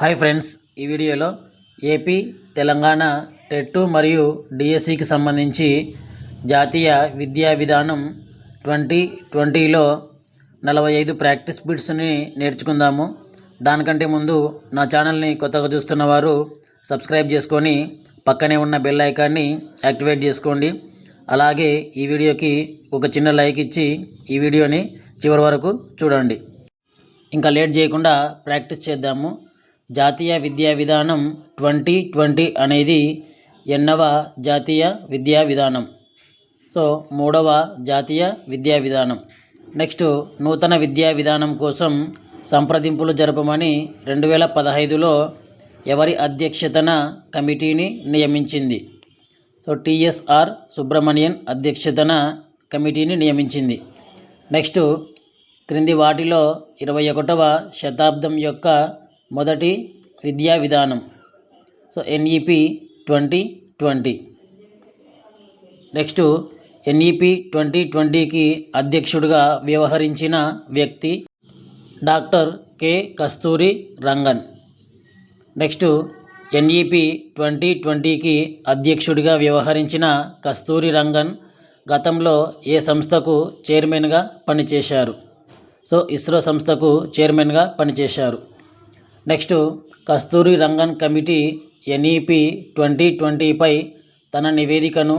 Hi friends ఈ వీడియోలో AP Telangana TET మరియు డిఎస్సికి సంబంధించి జాతీయ విద్యా విధానం ట్వంటీ ట్వంటీలో నలభై ఐదు ప్రాక్టీస్ బిట్స్ని నేర్చుకుందాము. దానికంటే ముందు నా ఛానల్ని కొత్తగా చూస్తున్న వారు సబ్స్క్రైబ్ చేసుకొని పక్కనే ఉన్న బెల్ ఐకాన్ని యాక్టివేట్ చేసుకోండి. అలాగే ఈ వీడియోకి ఒక చిన్న లైక్ ఇచ్చి ఈ వీడియోని చివరి వరకు చూడండి. ఇంకా లేట్ చేయకుండా ప్రాక్టీస్ చేద్దాము. జాతీయ విద్యా విధానం ట్వంటీ ట్వంటీ అనేది ఎన్నవ జాతీయ విద్యా విధానం. సో మూడవ జాతీయ విద్యా విధానం. నెక్స్ట్ నూతన విద్యా విధానం కోసం సంప్రదింపులు జరపమని రెండు వేల పదహైదులో ఎవరి అధ్యక్షతన కమిటీని నియమించింది? సో టిఎస్ఆర్ సుబ్రహ్మణ్యన్ అధ్యక్షతన కమిటీని నియమించింది. నెక్స్ట్ క్రింది వాటిలో ఇరవై ఒకటవ శతాబ్దం యొక్క మొదటి విద్యా విధానం. So NEP twenty twenty next NEP twenty ట్వంటీకి అధ్యక్షుడిగా వ్యవహరించిన వ్యక్తి doctor K. Kasturi Rangan. Next NEP twenty ట్వంటీకి అధ్యక్షుడిగా వ్యవహరించిన కస్తూరి రంగన్ గతంలో ఏ సంస్థకు చైర్మన్గా పనిచేశారు? సో ఇస్రో సంస్థకు చైర్మన్గా పనిచేశారు. Next Kasturi Rangan committee NEP twenty ట్వంటీపై తన నివేదికను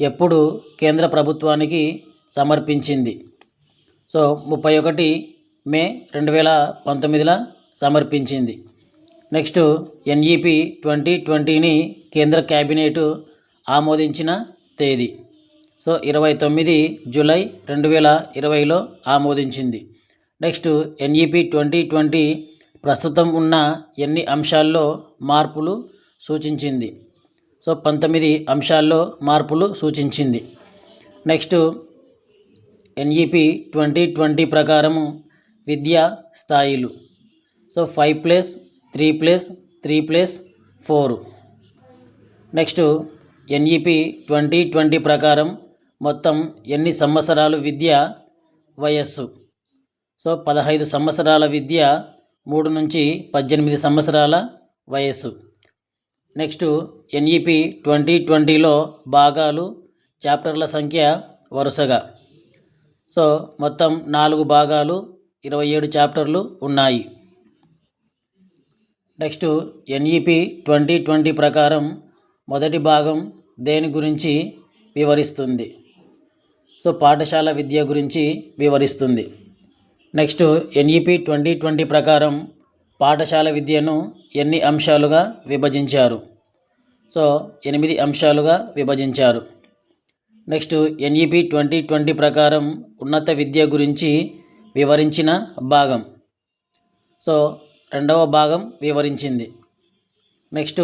ఎప్పుడు కేంద్ర ప్రభుత్వానికి సమర్పించింది. సో ముప్పై ఒకటి మే రెండు వేల పంతొమ్మిదిలో సమర్పించింది. నెక్స్ట్ ఎన్ఈపి ట్వంటీ ట్వంటీని కేంద్ర క్యాబినెట్ ఆమోదించిన తేదీ. సో ఇరవై తొమ్మిది జూలై రెండు వేల ఇరవైలో ఆమోదించింది. నెక్స్ట్ ఎన్ఈపి ట్వంటీ ట్వంటీ ప్రస్తుతం ఉన్న ఎన్ని అంశాల్లో మార్పులు సూచించింది? సో పంతొమ్మిది అంశాల్లో మార్పులు సూచించింది. నెక్స్ట్ ఎన్ఈపి ట్వంటీ ట్వంటీ ప్రకారము విద్యా స్థాయిలు. So five plus three plus three plus four. Next NEP twenty twenty ప్రకారం మొత్తం ఎన్ని సంవత్సరాలు విద్య వయస్సు? సో పదహైదు సంవత్సరాల విద్య మూడు నుంచి పద్దెనిమిది సంవత్సరాల వయస్సు. నెక్స్ట్ ఎన్ఈపి ట్వంటీ ట్వంటీలో భాగాలు చాప్టర్ల సంఖ్య వరుసగా. సో మొత్తం నాలుగు భాగాలు ఇరవై ఏడు చాప్టర్లు ఉన్నాయి. నెక్స్ట్ ఎన్ఈపి ట్వంటీ ట్వంటీ ప్రకారం మొదటి భాగం దేని గురించి వివరిస్తుంది? సో పాఠశాల విద్య గురించి వివరిస్తుంది. నెక్స్ట్ ఎన్ఈపి ట్వంటీ ట్వంటీ ప్రకారం పాఠశాల విద్యను ఎన్ని అంశాలుగా విభజించారు? సో ఎనిమిది అంశాలుగా విభజించారు. నెక్స్ట్ ఎన్ఈపి ట్వంటీ ట్వంటీ ప్రకారం ఉన్నత విద్య గురించి వివరించిన భాగం. సో రెండవ భాగం వివరించింది. నెక్స్ట్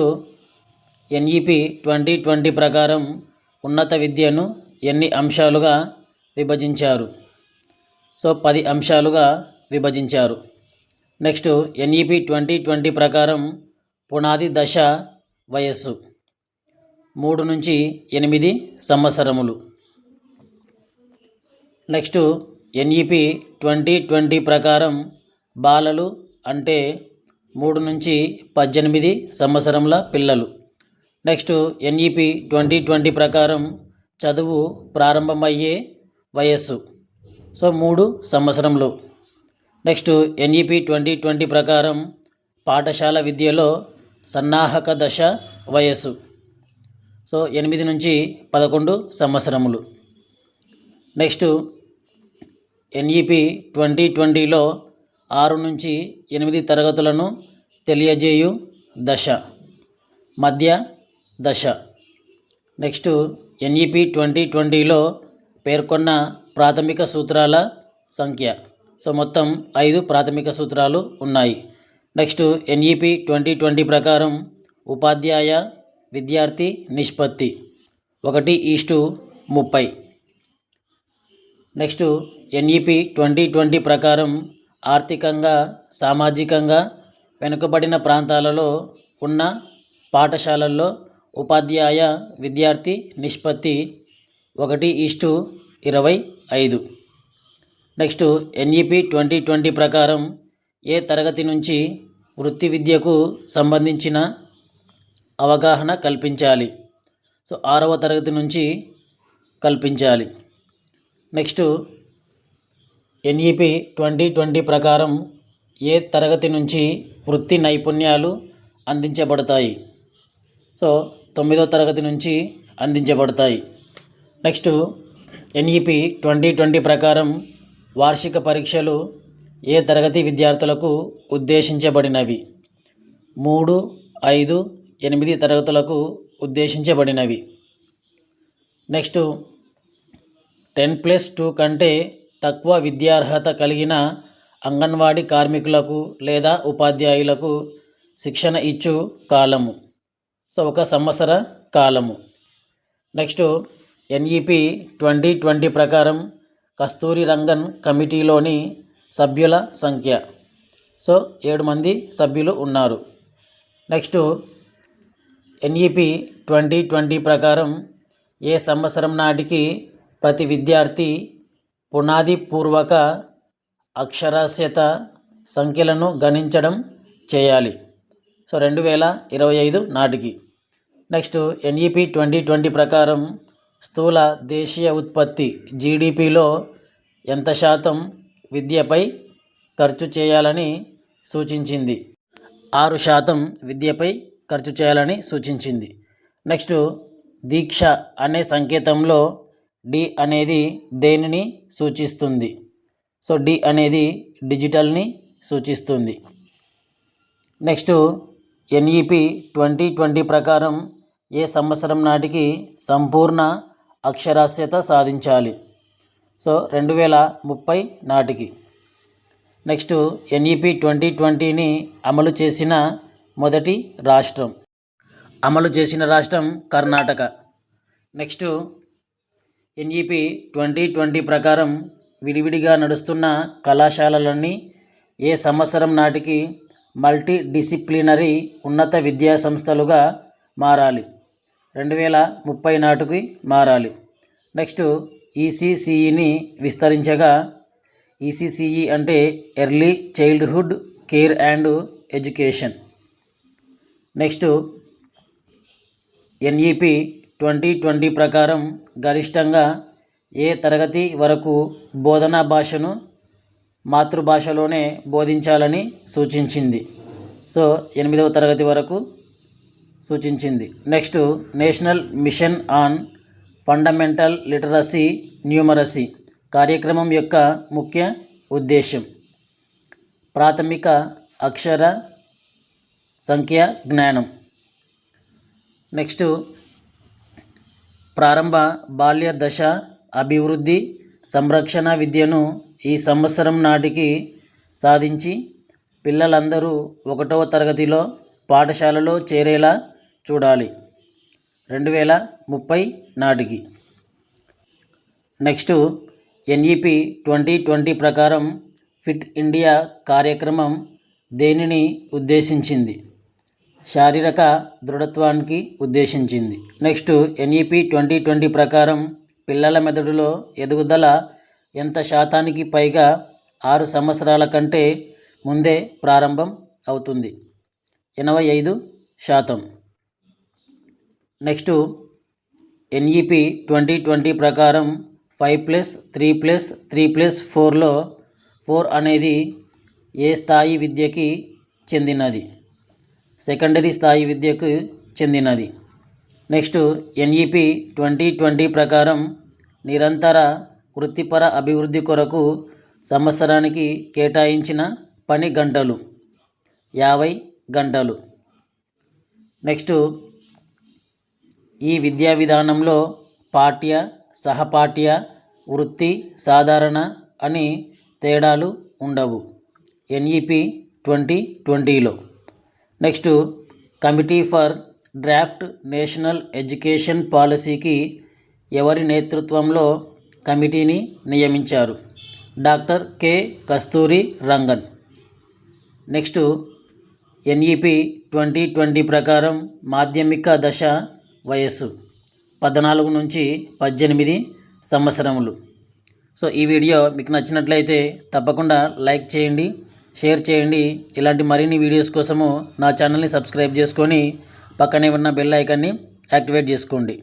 ఎన్ఈపి ట్వంటీ ట్వంటీ ప్రకారం ఉన్నత విద్యను ఎన్ని అంశాలుగా విభజించారు? సో పది అంశాలుగా విభజించారు. నెక్స్ట్ ఎన్ఈపి ట్వంటీ ట్వంటీ ప్రకారం పునాది దశ వయస్సు. మూడు నుంచి ఎనిమిది సంవత్సరములు. నెక్స్ట్ ఎన్ఈపి ట్వంటీ ట్వంటీ ప్రకారం బాలలు అంటే మూడు నుంచి పద్దెనిమిది సంవత్సరముల పిల్లలు. నెక్స్ట్ ఎన్ఈపి ట్వంటీ ట్వంటీ ప్రకారం చదువు ప్రారంభమయ్యే వయస్సు. సో మూడు సంవత్సరంలో నెక్స్ట్ ఎన్ఈపి ట్వంటీ ట్వంటీ ప్రకారం పాఠశాల విద్యలో సన్నాహక దశ వయస్సు. సో ఎనిమిది నుంచి పదకొండు సంవత్సరములు. నెక్స్ట్ ఎన్ఈపి ట్వంటీ ట్వంటీలో ఆరు నుంచి ఎనిమిది తరగతులను తెలియజేయు దశ మధ్య దశ. నెక్స్ట్ ఎన్ఈపి ట్వంటీ ట్వంటీలో పేర్కొన్న ప్రాథమిక సూత్రాల సంఖ్య. సో మొత్తం ఐదు ప్రాథమిక సూత్రాలు ఉన్నాయి. నెక్స్ట్ ఎన్ఈపి ట్వంటీ ట్వంటీ ప్రకారం ఉపాధ్యాయ విద్యార్థి నిష్పత్తి. ఒకటి ఈస్టు ముప్పై. నెక్స్ట్ ఎన్ఈపి ట్వంటీ ట్వంటీ ప్రకారం ఆర్థికంగా సామాజికంగా వెనుకబడిన ప్రాంతాలలో ఉన్న పాఠశాలల్లో ఉపాధ్యాయ విద్యార్థి నిష్పత్తి. ఒకటి ఈస్టు ఇరవై. ఐదు. నెక్స్ట్ ఎన్ఈపి ట్వంటీ ట్వంటీ ప్రకారం ఏ తరగతి నుంచి వృత్తి విద్యకు సంబంధించిన అవగాహన కల్పించాలి? సో ఆరవ తరగతి నుంచి కల్పించాలి. నెక్స్ట్ ఎన్ఈపి ట్వంటీ ట్వంటీ ప్రకారం ఏ తరగతి నుంచి వృత్తి నైపుణ్యాలు అందించబడతాయి? సో తొమ్మిదో తరగతి నుంచి అందించబడతాయి. నెక్స్ట్ ఎన్ఈపి ట్వంటీ ట్వంటీ ప్రకారం వార్షిక పరీక్షలు ఏ తరగతి విద్యార్థులకు ఉద్దేశించబడినవి? మూడు ఐదు ఎనిమిది తరగతులకు ఉద్దేశించబడినవి. నెక్స్ట్ టెన్ ప్లస్ టూ కంటే తక్కువ విద్యార్హత కలిగిన అంగన్వాడీ కార్మికులకు లేదా ఉపాధ్యాయులకు శిక్షణ ఇచ్చు కాలము. సో ఒక సంవత్సర కాలము. నెక్స్ట్ ఎన్ఈపి ట్వంటీ ట్వంటీ ప్రకారం కస్తూరి రంగన్ కమిటీలోని సభ్యుల సంఖ్య. సో ఏడు మంది సభ్యులు ఉన్నారు. నెక్స్ట్ ఎన్ఈపి ట్వంటీ ట్వంటీ ప్రకారం ఏ సంవత్సరం నాటికి ప్రతి విద్యార్థి పునాది పూర్వక అక్షరాస్యత సంఖ్యలను గణించడం చేయాలి. సో రెండు వేల ఇరవై ఐదు నాటికి. నెక్స్ట్ ఎన్ఈపి ట్వంటీ ట్వంటీ ప్రకారం స్థూల దేశీయ ఉత్పత్తి జీడిపిలో ఎంత శాతం విద్యపై ఖర్చు చేయాలని సూచించింది? ఆరు శాతం విద్యపై ఖర్చు చేయాలని సూచించింది. నెక్స్ట్ దీక్ష అనే సంకేతంలో డి అనేది దేనిని సూచిస్తుంది? సో డి అనేది డిజిటల్ని సూచిస్తుంది. నెక్స్ట్ ఎన్ఈపి ట్వంటీ ట్వంటీ ప్రకారం ఏ సంవత్సరం నాటికి సంపూర్ణ అక్షరాస్యత సాధించాలి. సో రెండు వేల ముప్పై నాటికి. నెక్స్ట్ ఎన్ఈపి ట్వంటీ ట్వంటీని అమలు చేసిన మొదటి రాష్ట్రం. అమలు చేసిన రాష్ట్రం Karnataka. Next NEP twenty twenty ప్రకారం విడివిడిగా నడుస్తున్న కళాశాలలన్నీ ఏ సంవత్సరం నాటికి మల్టీ డిసిప్లినరీ ఉన్నత విద్యా సంస్థలుగా మారాలి. రెండు వేల ముప్పై నాటికి మారాలి. నెక్స్ట్ ఈసీసీఈని విస్తరించగా ఈసీసీఈ అంటే early childhood care and education. Next NEP twenty twenty ప్రకారం గరిష్టంగా ఏ తరగతి వరకు బోధనా భాషను మాతృభాషలోనే బోధించాలని సూచించింది. సో ఎనిమిదవ తరగతి వరకు సూచించింది. Next national mission on fundamental literacy numeracy కార్యక్రమం యొక్క ముఖ్య ఉద్దేశం ప్రాథమిక అక్షర సంఖ్య జ్ఞానం. నెక్స్ట్ ప్రారంభ బాల్య దశ అభివృద్ధి సంరక్షణ విద్యను ఈ సంవత్సరం నాటికి సాధించి పిల్లలందరూ ఒకటవ తరగతిలో పాఠశాలలో చేరేలా చూడాలి. రెండు వేల ముప్పై నాటికి. నెక్స్ట్ ఎన్ఈపి ట్వంటీ ట్వంటీ ప్రకారం ఫిట్ ఇండియా కార్యక్రమం దేనిని ఉద్దేశించింది? శారీరక దృఢత్వానికి ఉద్దేశించింది. నెక్స్ట్ ఎన్ఈపి ట్వంటీ ట్వంటీ ప్రకారం పిల్లల మెదడులో ఎదుగుదల ఎంత శాతానికి పైగా ఆరు సంవత్సరాల కంటే ముందే ప్రారంభం అవుతుంది. ఎనభై ఐదు శాతం. నెక్స్ట్ ఎన్ఈపి ట్వంటీ ట్వంటీ ప్రకారం five plus three plus three plus ఫోర్లో ఫోర్ అనేది ఏ స్థాయి విద్యకి చెందినది? సెకండరీ స్థాయి విద్యకు చెందినది. నెక్స్ట్ ఎన్ఈపి ట్వంటీ ట్వంటీ ప్రకారం నిరంతర వృత్తిపర అభివృద్ధి కొరకు సంవత్సరానికి కేటాయించిన పని గంటలు యాభై గంటలు. నెక్స్ట్ ఈ విద్యా విధానంలో పాఠ్య సహపాఠ్య వృత్తి సాధారణ అని తేడాలు ఉండవు. ఎన్ఈపి ట్వంటీ ట్వంటీలో. Next committee for draft national education పాలసీకి ఎవరి నేతృత్వంలో కమిటీని నియమించారు? Doctor K. Kasturi Rangan. Next NEP twenty twenty ప్రకారం మాధ్యమిక దశ వయస్సు పద్నాలుగు నుంచి పద్దెనిమిది సంవత్సరములు. సో ఈ వీడియో మీకు నచ్చినట్లయితే తప్పకుండా లైక్ చేయండి షేర్ చేయండి. ఇలాంటి మరిన్ని వీడియోస్ కోసము నా ఛానల్ని సబ్స్క్రైబ్ చేసుకొని పక్కనే ఉన్న బెల్ ఐకాన్ని యాక్టివేట్ చేసుకోండి.